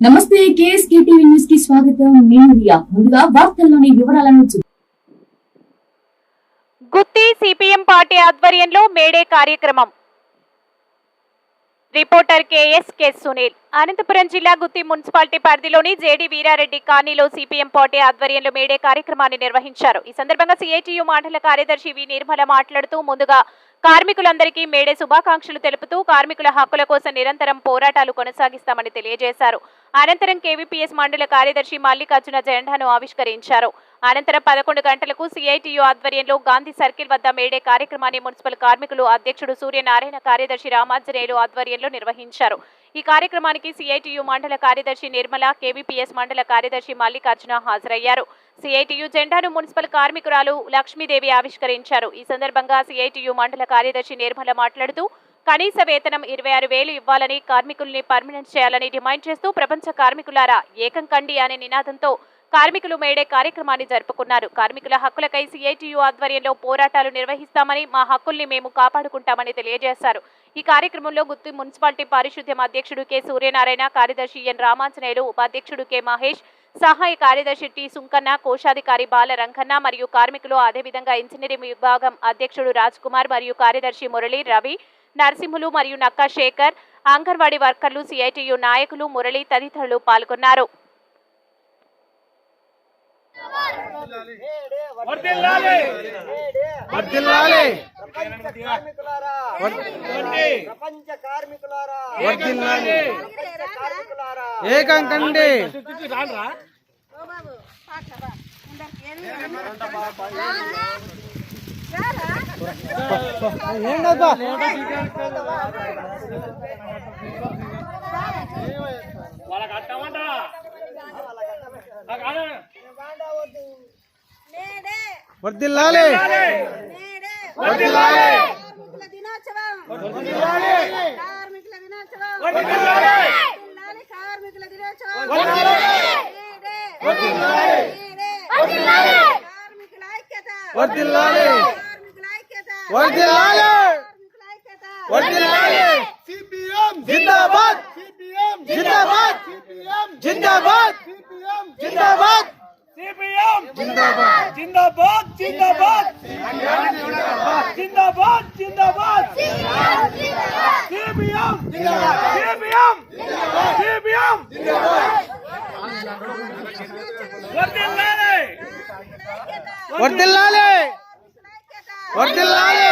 నమస్తే KSK TV న్యూస్కి స్వాగతం. నేను రియా. ముందుగా వార్తల్లోని వివరాలను చూ- గుత్తి సిపిఎం పార్టీ ఆధ్వర్యంలో మేడే కార్యక్రమం. Reporter KS K Sunil. Anantapur జిల్లా గుత్తి మున్సిపాలిటీ పరిధిలోని జేడి వీరారెడ్డి కాలనీలో సిపిఎం పార్టీ ఆధ్వర్యంలో మేడే కార్యక్రమాన్ని నిర్వహించారు. ఈ సందర్భంగా సిఐటియు మండల కార్యదర్శి వి. నిర్మల మాట్లాడుతూ ముందుగా కార్మికులందరికీ మేడే శుభాకాంక్షలు తెలుపుతూ కార్మికుల హక్కుల కోసం నిరంతరం పోరాటాలు కొనసాగిస్తామని తెలియజేశారు. అనంతరం కేవీపీఎస్ మండల కార్యదర్శి మల్లికార్జున జెండాను ఆవిష్కరించారు. అనంతరం పదకొండు గంటలకు సిఐటియు ఆధ్వర్యంలో గాంధీ సర్కిల్ వద్ద మేడే కార్యక్రమాన్ని మున్సిపల్ కార్మికులు అధ్యక్షుడు సూర్యనారాయణ కార్యదర్శి రామాంజనేయులు ఆధ్వర్యంలో నిర్వహించారు. ఈ కార్యక్రమానికి సిఐటియు మండల కార్యదర్శి నిర్మల కేవీపీఎస్ మండల కార్యదర్శి మల్లికార్జున హాజరయ్యారు. సిఐటియు జెండాను మున్సిపల్ కార్మికురాలు లక్ష్మీదేవి ఆవిష్కరించారు. ఈ సందర్భంగా సిఐటియు మండల కార్యదర్శి నిర్మల మాట్లాడుతూ కనీస వేతనం ఇరవై ఆరు వేలు ఇవ్వాలని కార్మికుల్ని పర్మనెంట్ చేయాలని డిమాండ్ చేస్తూ ప్రపంచ కార్మికులారా ఏకం కండి అనే నినాదంతో కార్మికులు మేడే కార్యక్రమాన్ని జరుపుకున్నారు. కార్మికుల హక్కులకై సిఐటియు ఆధ్వర్యంలో పోరాటాలు నిర్వహిస్తామని మా హక్కుల్ని మేము కాపాడుకుంటామని తెలియజేశారు. ఈ కార్యక్రమంలో గుత్తి మున్సిపాలిటీ పారిశుద్ధ్యం అధ్యక్షుడు కె. సూర్యనారాయణ కార్యదర్శి ఎన్. రామాంజనేయులు ఉపాధ్యక్షుడు కె. మహేష్ సహాయ కార్యదర్శి టి. సుంకన్న కోశాధికారి బాల రంగన్న మరియు కార్మికులు అదేవిధంగా ఇంజనీరింగ్ విభాగం అధ్యక్షుడు రాజ్ కుమార్ మరియు కార్యదర్శి మురళి రవి నరసింహులు మరియు నక్కా శేఖర్ అంగన్వాడీ వర్కర్లు సిఐటియు నాయకులు మురళి తదితరులు పాల్గొన్నారు. ప్రపంచ కార్మికులారా ఏకం కండి వర్ధిల్లాలి వర్ధిల్లాలి కార్మికుల దినోత్సవం కార్మికుల దినోత్సవం కార్మికుల దినోత్సవం కార్మికుల ఐక్యత. వర్ధిల్లాలి కార్మికుల ఐక్యత వర్ధిల్లాలి వర్ధిల్లాలి సిపిఎం జిందాబాద్ సిపిఎం जिंदाबाद। సిపిఎం జిందాబాద్ సిపిఎం జిందాబాద్ सीपीएम। जिंदाबाद। जिंदाबाद। जिंदाबाद। जिंदाबाद। जिंदाबाद। सीपीएम। सीपीएम। सीपीएम। वर्दिल लाले। वर्दिल వర్దిల్లాలి.